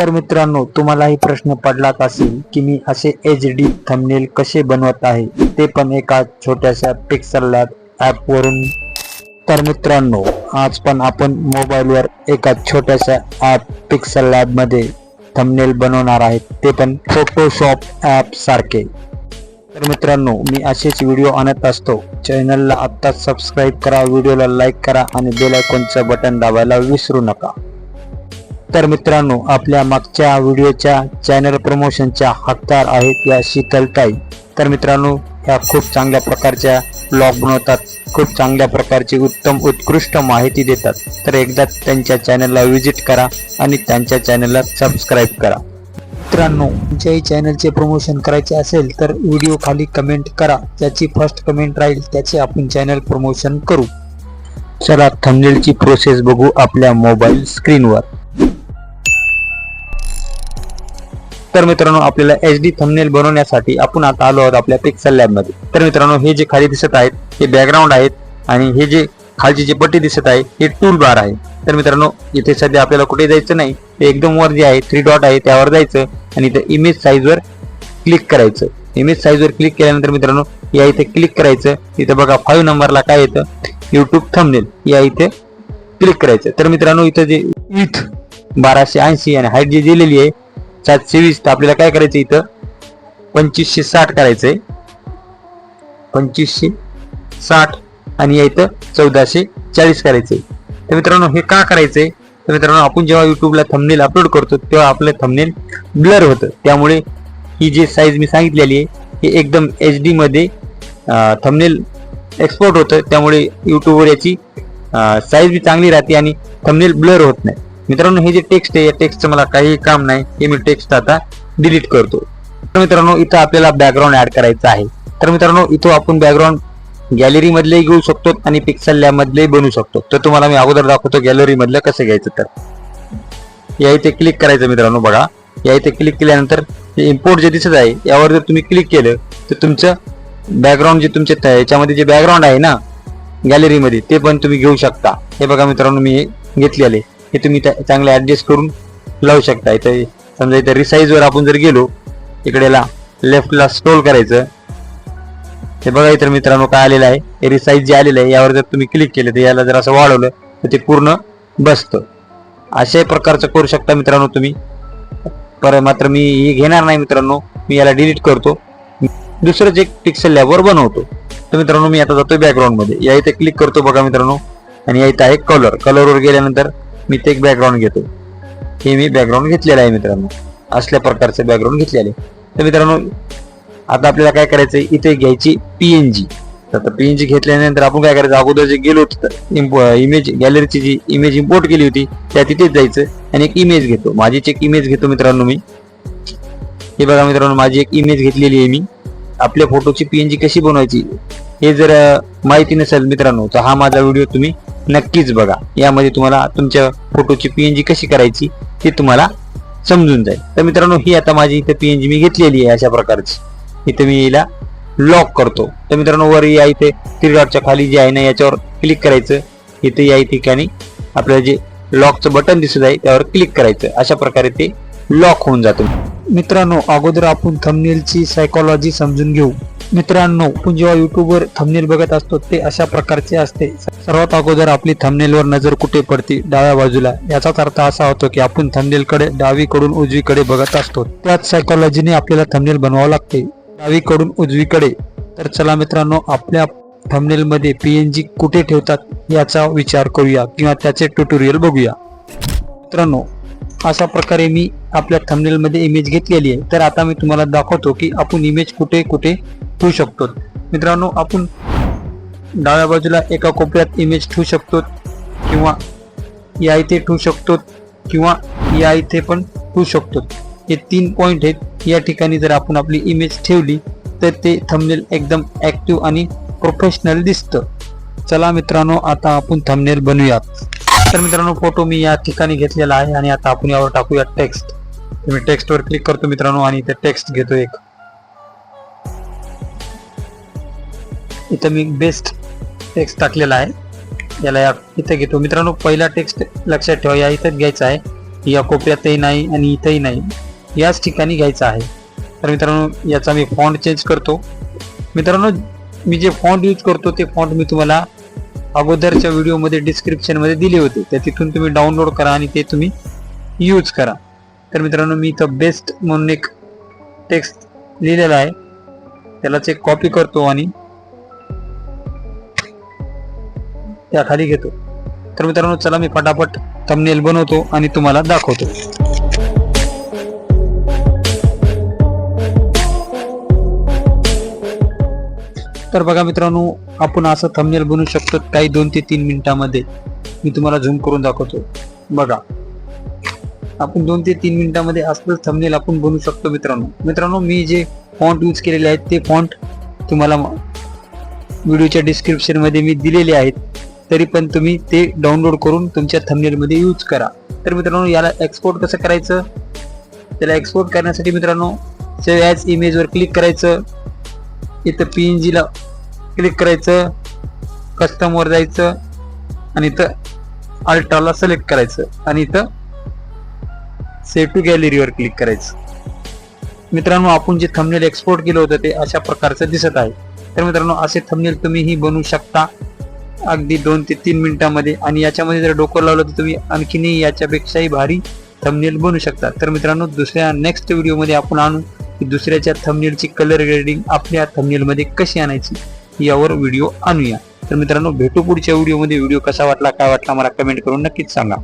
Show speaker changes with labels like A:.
A: तर मित्रांनो तुम्हालाही प्रश्न पडलाच असेल की मी असे एच डी थंबनेल कसे बनवत आहे ते पण एका छोट्याशा पिक्सल लॅब ॲपवरून तर मित्रांनो आज पण आपण मोबाईलवर एका छोट्याशा ॲप पिक्सल लॅबमध्ये थंबनेल बनवणार आहेत ते पण फोटोशॉप ॲप सारखे. तर मित्रांनो मी असेच व्हिडिओ आणत असतो. चॅनलला आत्ताच सबस्क्राईब करा व्हिडिओला लाईक करा आणि बेल आयकॉनचं बटन दाबायला विसरू नका. तर मित्रांनो आपल्या मागच्या व्हिडिओच्या चॅनल प्रमोशनच्या हकदार आहेत या शीतलताई. तर मित्रांनो ह्या खूप चांगल्या प्रकारच्या ब्लॉग बनवतात. खूप चांगल्या प्रकारची उत्तम उत्कृष्ट माहिती देतात. तर एकदा त्यांच्या चॅनलला व्हिजिट करा आणि त्यांच्या चॅनलला सबस्क्राईब करा. मित्रांनो तुमच्याही चॅनलचे प्रमोशन करायचे असेल तर व्हिडिओ खाली कमेंट करा. त्याची फर्स्ट कमेंट राहील त्याचे आपण चॅनल प्रमोशन करू. चला थंबनेलची प्रोसेस बघू आपल्या मोबाईल स्क्रीनवर तर मित्रांनो आपल्याला एच डी थंबनेल बनवण्यासाठी आपण आता आलो आहोत आपल्या पिक्सल लॅबमध्ये. तर मित्रांनो हे जे खाली दिसत आहेत हे बॅकग्राऊंड आहेत आणि हे जे खालची जी पट्टी दिसत आहे हे टूल बार आहे. तर मित्रांनो इथे सध्या आपल्याला कुठे जायचं नाही. ते एकदम वर जे आहे थ्री डॉट आहे त्यावर जायचं आणि इथे इमेज साईजवर क्लिक करायचं. इमेज साईजवर क्लिक केल्यानंतर मित्रांनो या इथे क्लिक करायचं. इथे बघा फाईव्ह नंबरला काय येतं? युट्यूब थंबनेल या इथे क्लिक करायचं. तर मित्रांनो इथं जे इथ बाराशे ऐंशी आणि हाईट जी दिलेली आहे सातशे वीस तर आपल्याला काय करायचं इथं? पंचवीसशे साठ करायचंय. पंचवीसशे साठ आणि या इथं चौदाशे चाळीस करायचंय. तर मित्रांनो हे का करायचंय? तर मित्रांनो आपण जेव्हा युट्यूबला थंबनेल अपलोड करतो तेव्हा आपलं थंबनेल ब्लर होतं. त्यामुळे ही जी साईज मी सांगितलेली आहे ही एकदम एच डीमध्ये थंबनेल एक्सपोर्ट होतं. त्यामुळे युट्यूबवर याची साईज बी चांगली राहते आणि थंबनेल ब्लर होत नाही. मित्रांनो हे जे टेक्स्ट आहे या टेक्स्टचं मला काही काम नाही. हे मी टेक्स्ट आता डिलीट करतो. तर मित्रांनो इथं आपल्याला बॅकग्राऊंड ऍड करायचं आहे. तर मित्रांनो इथं आपण बॅकग्राऊंड गॅलरी मधलेही घेऊ शकतो आणि पिक्सल लॅब मधलेही बनवू शकतो. तर तुम्हाला मी अगोदर दाखवतो गॅलरी मधलं कसं घ्यायचं तर. या इथे क्लिक करायचं मित्रांनो बघा. या इथे क्लिक केल्यानंतर हे इम्पोर्ट जे दिसत आहे यावर जर तुम्ही क्लिक केलं तर तुमचं बॅकग्राऊंड जे तुमच्या याच्यामध्ये जे बॅकग्राऊंड आहे ना गॅलरीमध्ये ते पण तुम्ही घेऊ शकता. हे बघा मित्रांनो मी हे घेतलेले हे तुम्ही त्या- चांगले ऍडजस्ट करून लावू शकता. इथं समजा इथं रिसाईजवर आपण जर गेलो इकडेला लेफ्टला स्क्रोल करायचं. हे बघा इतर मित्रांनो काय आलेलं आहे. हे रिसाईज जे आलेलं आहे यावर जर तुम्ही क्लिक केलं तर याला जर असं वाढवलं तर ते पूर्ण बसतं. अशाही प्रकारचं करू शकता मित्रांनो तुम्ही. पर मात्र मी हे घेणार नाही मित्रांनो. मी याला डिलीट करतो. दुसरंच एक पिक्सल लॅबवर बनवतो. तर मित्रांनो मी आता जातो बॅकग्राऊंडमध्ये या इथे क्लिक करतो बघा मित्रांनो. आणि या इथं आहे कलर कलरवर गेल्यानंतर मी ते एक बॅकग्राऊंड घेतो. हे मी बॅकग्राऊंड घेतलेलं आहे मित्रांनो. असल्या प्रकारचं बॅकग्राऊंड घेतलेले तर मित्रांनो आता आपल्याला काय करायचंय इथे घ्यायची पीएनजी आता पीएनजी घेतल्यानंतर आपण काय करायचं? अगोदर जे गेलो होतो इमेज गॅलरीची जी इमेज इम्पोर्ट केली होती त्या तिथेच जायचं आणि एक इमेज घेतो. माझीच एक इमेज घेतो मित्रांनो मी. हे बघा मित्रांनो माझी एक इमेज घेतलेली आहे मी. आपल्या फोटोची पीएनजी कशी बनवायची? हे जर माहिती नसेल मित्रांनो तर हा माझा व्हिडिओ तुम्ही नक्कीच बघा. यामध्ये तुम्हाला तुमच्या फोटोची पीएनजी कशी करायची ते तुम्हाला समजून जाईल. तर मित्रांनो ही आता माझी इथं पीएनजी मी घेतलेली आहे अशा प्रकारची. इथे मी याला लॉक करतो. तर मित्रांनो वर या इथे थ्री खाली जे आहे ना याच्यावर क्लिक करायचं. इथे या ठिकाणी आपल्याला जे लॉकचं बटन दिसत आहे त्यावर क्लिक करायचं. अशा प्रकारे ते लॉक होऊन जातो. मित्रांनो अगोदर आपण थंबनेलची सायकोलॉजी समजून घेऊ. मित्रांनो आपण जेव्हा युट्यूबवर थंबनेल बघत असतो ते अशा प्रकारचे असते. सर्वात अगोदर आपली थंबनेलवर नजर कुठे पडते? डाव्या बाजूला. याचाच अर्थ असा होतो की आपण थंबनेलकडे डावीकडून उजवीकडे बघत असतो. त्याच सायकोलॉजीने आपल्याला थंबनेल बनवावं लागते. डावीकडून उजवीकडे. तर चला मित्रांनो आपल्या थंबनेलमध्ये पीएनजी कुठे ठेवतात याचा विचार करूया किंवा त्याचे ट्युटोरियल बघूया. मित्रांनो अशा प्रकारे मी आपल्या थंबनेलमध्ये इमेज घेतलेली आहे. तर आता मी तुम्हाला दाखवतो की आपण इमेज कुठे कुठे ठेवू शकतो. मित्रांनो आपण डाव्या बाजूला एका कोपऱ्यात इमेज ठेवू शकतो किंवा या इथे ठेवू शकतो किंवा या इथे पण ठेवू शकतो. हे तीन पॉईंट आहेत. या ठिकाणी जर आपण आपली इमेज ठेवली तर ते थंबनेल एकदम ऍक्टिव्ह आणि प्रोफेशनल दिसतं. चला मित्रांनो आता आपण थंबनेल बनवूयात. तर मित्रांनो फोटो मी या ठिकाणी घेतलेला आहे आणि आता आपण यावर टाकूया टेक्स्ट मी टेक्स्टवर क्लिक करतो मित्रांनो आणि इथे टेक्स्ट घेतो एक. इथं मी बेस्ट टेक्स्ट टाकलेला आहे. याला या इथं घेतो. मित्रांनो पहिला टेक्स्ट लक्षात ठेवा. या इथं घ्यायचा आहे. या कोपऱ्यातही नाही आणि इथंही नाही. याच ठिकाणी घ्यायचा आहे. तर मित्रांनो याचा मी फॉन्ट चेंज करतो. मित्रांनो मी जे फॉन्ट यूज करतो ते फॉन्ट मी तुम्हाला अगोदरच्या व्हिडिओमध्ये डिस्क्रिप्शनमध्ये दिले होते. तर तिथून तुम्ही डाउनलोड करा आणि ते तुम्ही यूज करा. तर मित्रांनो मी इथं बेस्ट म्हणून एक टेक्स्ट लिहिलेला आहे. त्यालाच एक कॉपी करतो आणि त्या खाली घेतो. तर मित्रांनो चला मी फटाफट थंबनेल बनवतो आणि तुम्हाला दाखवतो. तर बघा मित्रांनो आपण असं थंबनेल बनवू शकतो काही दोन ते तीन मिनिटामध्ये. मी तुम्हाला झूम करून दाखवतो. बघा. आपण दोन ते तीन मिनिटामध्ये असलं थंबनेल आपण बनवू शकतो मित्रांनो. मित्रांनो मी जे फॉन्ट यूज केलेले आहेत ते फॉन्ट तुम्हाला व्हिडिओच्या डिस्क्रिप्शनमध्ये मी दिलेले आहेत. तरी पण तुम्ही ते डाउनलोड करून तुमच्या थंबनेलमध्ये यूज करा. तर मित्रांनो याला एक्सपोर्ट कसं करायचं? त्याला एक्सपोर्ट करण्यासाठी मित्रांनो सेव्ह ॲज इमेज वर क्लिक करायचं. इथं पी ला क्लिक करायचं. कस्टमवर जायचं. आणि इथं अल्ट्राला सिलेक्ट करायचं. आणि इथं सेव्ह टू गॅलरीवर क्लिक करायचं. मित्रांनो आपण जे थंबनेल एक्सपोर्ट केलं होतं ते अशा प्रकारचं दिसत आहे. तर मित्रांनो असे थंबनेल तुम्हीही बनवू शकता. अगदी दोन ते तीन मिनिटांमध्ये. आणि याच्यामध्ये जर डोकं लावलं तर तुम्ही आणखीनही याच्यापेक्षाही भारी थंबनेल बनू शकता. तर मित्रांनो दुसऱ्या नेक्स्ट व्हिडिओमध्ये आपण आणू की दुसऱ्याच्या थंबनेलची कलर ग्रेडिंग आपल्या थंबनेलमध्ये कशी आणायची यावर व्हिडिओ आणूया. तर मित्रांनो भेटू पुढच्या व्हिडिओमध्ये व्हिडिओ कसा वाटला काय वाटला मला कमेंट करून नक्कीच सांगा.